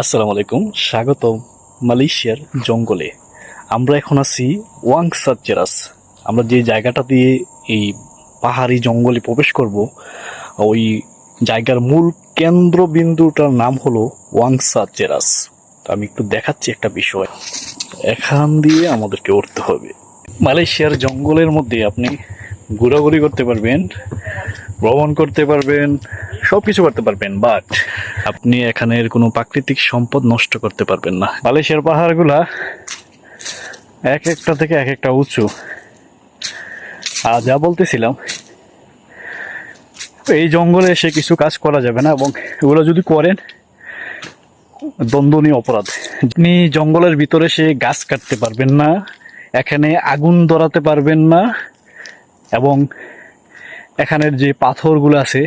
আসসালামু আলাইকুম। স্বাগত মালয়েশিয়ার জঙ্গলে। আমরা এখন আছি ওয়াংসার চেরাস আমরা যে জায়গাটা দিয়ে এই পাহাড়ি জঙ্গলে প্রবেশ করব, ওই জায়গার মূল কেন্দ্রবিন্দুটার নাম হলো ওয়াংসা চেরাস আমি একটু দেখাচ্ছি একটা বিষয়। এখান দিয়ে আমাদেরকে উঠতে হবে। মালয়েশিয়ার জঙ্গলের মধ্যে আপনি ঘোরাঘুরি করতে পারবেন, ভ্রমণ করতে পারবেন সব কিছু করতে পারবেন বাট আপনি এখানের কোনো প্রাকৃতিক সম্পদ নষ্ট করতে পারবেন না। মালয়েশিয়ার পাহাড়গুলা এক একটা থেকে এক একটা উঁচু। আর যা বলতেছিলাম, এই জঙ্গলে এসে কিছু কাজ করা যাবে না, এবং এগুলো যদি করেন দ্বন্দ্বনীয় অপরাধ। আপনি জঙ্গলের ভিতরে সে গাছ কাটতে পারবেন না, এখানে আগুন ধরাতে পারবেন না, এবং এখানের যে পাথরগুলো আছে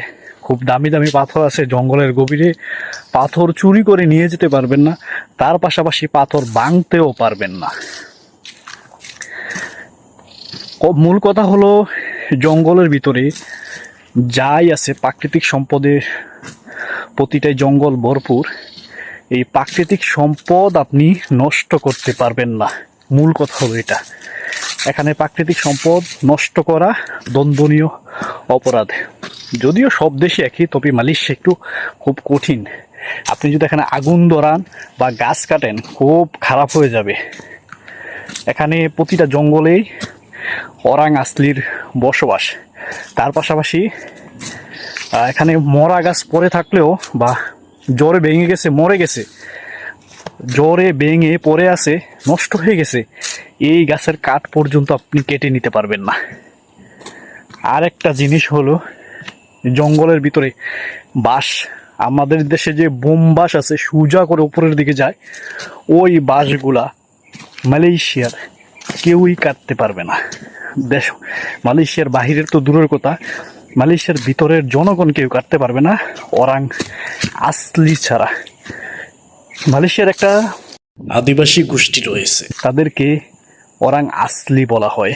খুব দামি দামি পাথর আছে, জঙ্গলের গভীরে। পাথর চুরি করে নিয়ে যেতে পারবেন না, তার পাশাপাশি পাথর ভাঙতেও পারবেন না। মূল কথা হলো জঙ্গলের ভিতরে যাই আছে, প্রাকৃতিক সম্পদে প্রতিটাই জঙ্গল ভরপুর, এই প্রাকৃতিক সম্পদ আপনি নষ্ট করতে পারবেন না। মূল কথা হলো এটা। এখানে প্রাকৃতিক সম্পদ নষ্ট করা দ্বন্দ্বনীয় অপরাধ। যদিও সব দেশে একই, তবে মালয়েশিয়া একটু খুব কঠিন। আপনি যদি এখানে আগুন ধরান বা গাছ কাটেন, খুব খারাপ হয়ে যাবে। এখানে প্রতিটা জঙ্গলেই অরাং আসলির বসবাস। তার পাশাপাশি এখানে মরা গাছ পড়ে থাকলেও বা জ্বরে ভেঙে গেছে, মরে গেছে, জ্বরে ভেঙে পড়ে আছে, নষ্ট হয়ে গেছে, এই গাছের কাঠ পর্যন্ত আপনি কেটে নিতে পারবেন না। আর একটা জিনিস হলো জঙ্গলের ভিতরে বাঁশ আমাদের দেশে যে বোম বাঁশ আছে, সুজা করে উপরের দিকে যায়, ওই বাঁশগুলা মালয়েশিয়ার কেউই কাটতে পারবে না। দেশ, মালয়েশিয়ার বাহিরের তো দূরের কথা, মালয়েশিয়ার ভিতরের জনগণ কেউ কাটতে পারবে না, ওরাং আসলি ছাড়া। মালয়েশিয়ার একটা আদিবাসী গোষ্ঠী রয়েছে, তাদেরকে ওরাং আসলি বলা হয়।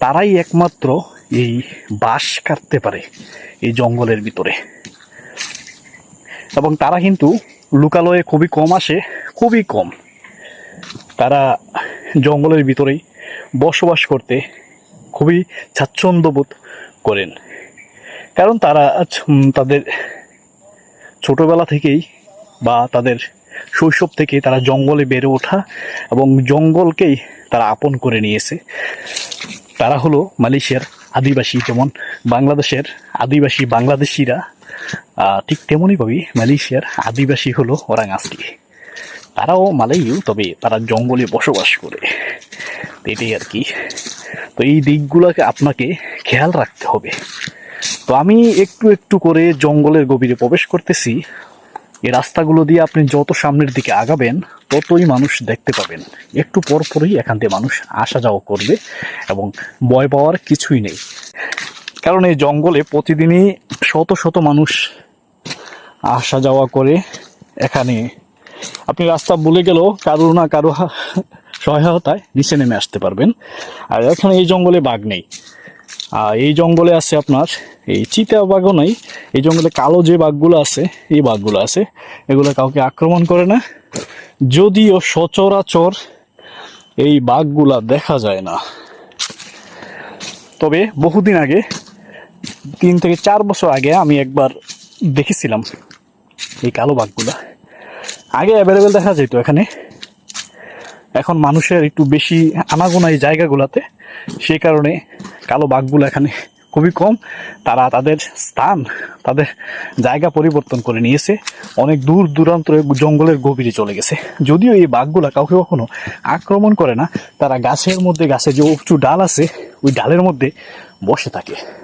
তারাই একমাত্র এই বাঁশ কাটতে পারে এই জঙ্গলের ভিতরে। এবং তারা কিন্তু লোকালয়ে খুবই কম আসে, খুবই কম। তারা জঙ্গলের ভিতরেই বসবাস করতে খুবই স্বাচ্ছন্দ্যবোধ করেন। কারণ তারা তাদের ছোটবেলা থেকেই বা তাদের শৈশব থেকে তারা জঙ্গলে বেড়ে ওঠা এবং জঙ্গলকেই তারা আপন করে নিয়েছে। তারা হলো মালয়েশিয়ার আদিবাসী যেমন বাংলাদেশের আদিবাসী বাংলাদেশিরা ঠিক তেমনইভাবেই মালয়েশিয়ার আদিবাসী হলো ওরাং আসলি তারাও মালয়েও তবে তারা জঙ্গলে বসবাস করে। এটাই আর কি। তো এই দিকগুলোকে আপনাকে খেয়াল রাখতে হবে। তো আমি একটু একটু করে জঙ্গলের গভীরে প্রবেশ করতেছি। এই রাস্তাগুলো দিয়ে আপনি যত সামনের দিকে আগাবেন, ততই মানুষ দেখতে পাবেন। একটু পর পরই এখান থেকে মানুষ আসা যাওয়া করবে এবং ভয় পাওয়ার কিছুই নেই। কারণ এই জঙ্গলে প্রতিদিনই শত শত মানুষ আসা যাওয়া করে এখানে। আপনি রাস্তা ভুলে গেলেও কারও না কারও সহায়তায় নিচে নেমে আসতে পারবেন। আর এখানে এই জঙ্গলে বাঘ নেই। আর এই জঙ্গলে আছে আপনার, এই চিতা বাঘও নাই এই জঙ্গলে কালো যে বাঘগুলো আছে, এই বাঘগুলো আছে, এগুলো কাউকে আক্রমণ করে না। যদিও সচরাচর এই বাঘগুলা দেখা যায় না। তবে বহুদিন আগে, তিন থেকে চার বছর আগে আমি একবার দেখেছিলাম এই কালো বাঘগুলা। আগে অ্যাভেলেবেল দেখা যেত এখানে। এখন মানুষের একটু বেশি আনাগোনা এই জায়গাগুলোতে, সেই কারণে কালো বাঘগুলো এখানে খুবই কম। তারা তাদের স্থান, তাদের জায়গা পরিবর্তন করে নিয়েছে। অনেক দূর দূরান্ত জঙ্গলের গভীরে চলে গেছে। যদিও এই বাঘগুলা কাউকে কখনো আক্রমণ করে না, তারা গাছের মধ্যে, গাছে যে উঁচু ডাল আছে, ওই ডালের মধ্যে বসে থাকে।